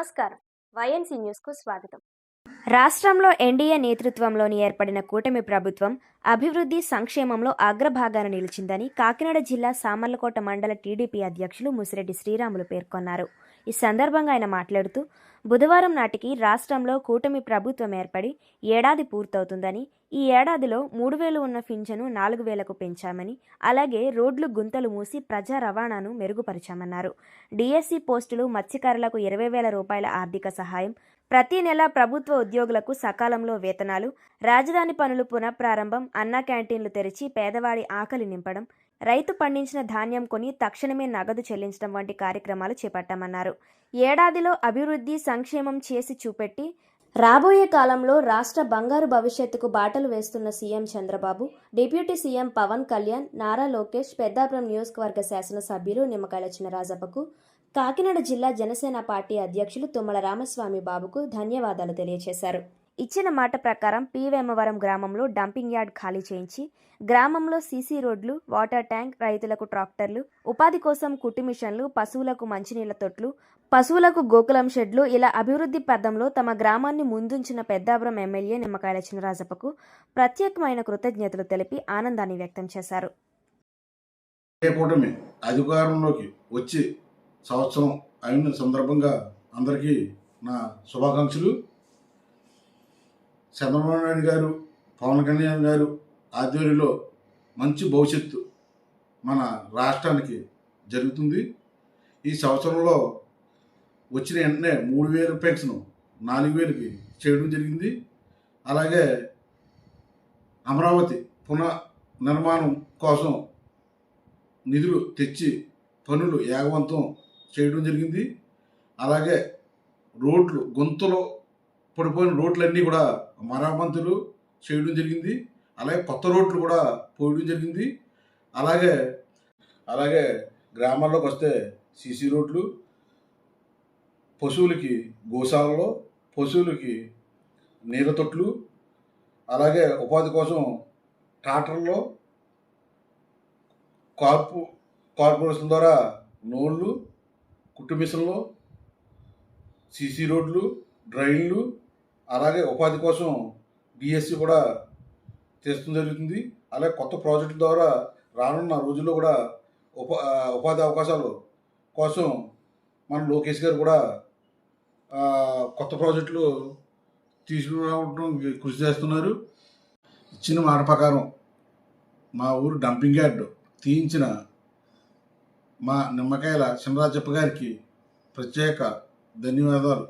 నమస్కారం. వైఎన్సీ న్యూస్కు స్వాగతం. రాష్ట్రంలో ఎన్డీఏ నేతృత్వంలోని ఏర్పడిన కూటమి ప్రభుత్వం అభివృద్ధి సంక్షేమంలో అగ్రభాగాన నిలిచిందని కాకినాడ జిల్లా సామర్లకోట మండల టీడీపీ అధ్యక్షులు ముసిరెడ్డి శ్రీరాములు పేర్కొన్నారు. ఈ సందర్భంగా ఆయన మాట్లాడుతూ బుధవారం నాటికి రాష్ట్రంలో కూటమి ప్రభుత్వం ఏర్పడి ఏడాది పూర్తవుతుందని ఈ ఏడాదిలో మూడు వేలు ఉన్న పింఛను నాలుగు వేలకు పెంచామని అలాగే రోడ్లు గుంతలు మూసి ప్రజా రవాణాను మెరుగుపరిచామన్నారు. డిఎస్సి పోస్టులు మత్స్యకారులకు ఇరవై వేల రూపాయల ఆర్థిక సహాయం ప్రతి నెల ప్రభుత్వ ఉద్యోగులకు సకాలంలో వేతనాలు రాజధాని పనులు పునఃప్రారంభం అన్న క్యాంటీన్లు తెరిచి పేదవాడి ఆకలి నింపడం రైతు పండించిన ధాన్యం కొని తక్షణమే నగదు చెల్లించడం వంటి కార్యక్రమాలు చేపట్టామన్నారు. ఏడాదిలో అభివృద్ధి సంక్షేమం చేసి చూపెట్టి రాబోయే కాలంలో రాష్ట్ర బంగారు భవిష్యత్తుకు బాటలు వేస్తున్న CM Chandrababu deputy CM Pawan Kalyan Nara Lokesh Peddapuram నియోజకవర్గ శాసనసభ్యులు నిమ్మకాయల చినరాజప్పకు కాకినాడ జిల్లా జనసేన పార్టీ అధ్యక్షులు తుమ్మల రామస్వామి బాబుకు ధన్యవాదాలు తెలియజేశారు ఇచ్చిన మాట ప్రకారం పీవేమవరం గ్రామంలో డంపింగ్ యార్డ్ ఖాళీ చేయించి గ్రామంలో సీసీ రోడ్లు వాటర్ ట్యాంక్ రైతులకు ట్రాక్టర్లు ఉపాధి కోసం కుట్టు మిషన్లు పశువులకు మంచినీళ్ళ తొట్లు పశువులకు గోకులం షెడ్లు ఇలా అభివృద్ధి పథంలో తమ గ్రామాన్ని ముందుంచిన పెద్దాపురం ఎమ్మెల్యే నిమ్మకాయల చినరాజప్పకు ప్రత్యేకమైన కృతజ్ఞతలు తెలిపి ఆనందాన్ని వ్యక్తం చేశారు. అధికారంలోకి వచ్చి సంవత్సరం అయిన సందర్భంగా అందరికీ నా శుభాకాంక్షలు. చంద్రబాబు నాయుడు గారు పవన్ కళ్యాణ్ గారు ఆధ్వర్యంలో మంచి భవిష్యత్తు మన రాష్ట్రానికి జరుగుతుంది. ఈ సంవత్సరంలో వచ్చిన వెంటనే మూడు వేల పెన్షన్ నాలుగు వేలకి చేయడం జరిగింది. అలాగే అమరావతి పునః నిర్మాణం కోసం నిధులు తెచ్చి పనులు యాగవంతం చేయడం జరిగింది. అలాగే రోడ్లు గొంతులో పడిపోయిన రోడ్లన్నీ కూడా మరామంతులు చేయడం జరిగింది. అలాగే కొత్త రోడ్లు కూడా పోయడం జరిగింది. అలాగే అలాగే గ్రామాల్లోకి వస్తే సీసీ రోడ్లు పశువులకి గోశాలలో పశువులకి నీళ్ళ తొట్లు అలాగే ఉపాధి కోసం ట్రాక్టర్లో కార్పు కార్పొరేషన్ ద్వారా నూళ్ళు కుట్టు మిషన్లు సీసీ రోడ్లు డ్రైన్లు అలాగే ఉపాధి కోసం డిఎస్సి కూడా చేస్తూ జరుగుతుంది. అలాగే కొత్త ప్రాజెక్టుల ద్వారా రానున్న రోజుల్లో కూడా ఉపా ఉపాధి అవకాశాలు కోసం మన లోకేష్ గారు కూడా కొత్త ప్రాజెక్టులు తీసుకురావడం కృషి చేస్తున్నారు. ఇచ్చిన మాట ప్రకారం మా ఊరు డంపింగ్ యార్డ్ తీయించిన మా నిమ్మకాయల చినరాజప్ప గారికి ప్రత్యేక ధన్యవాదాలు.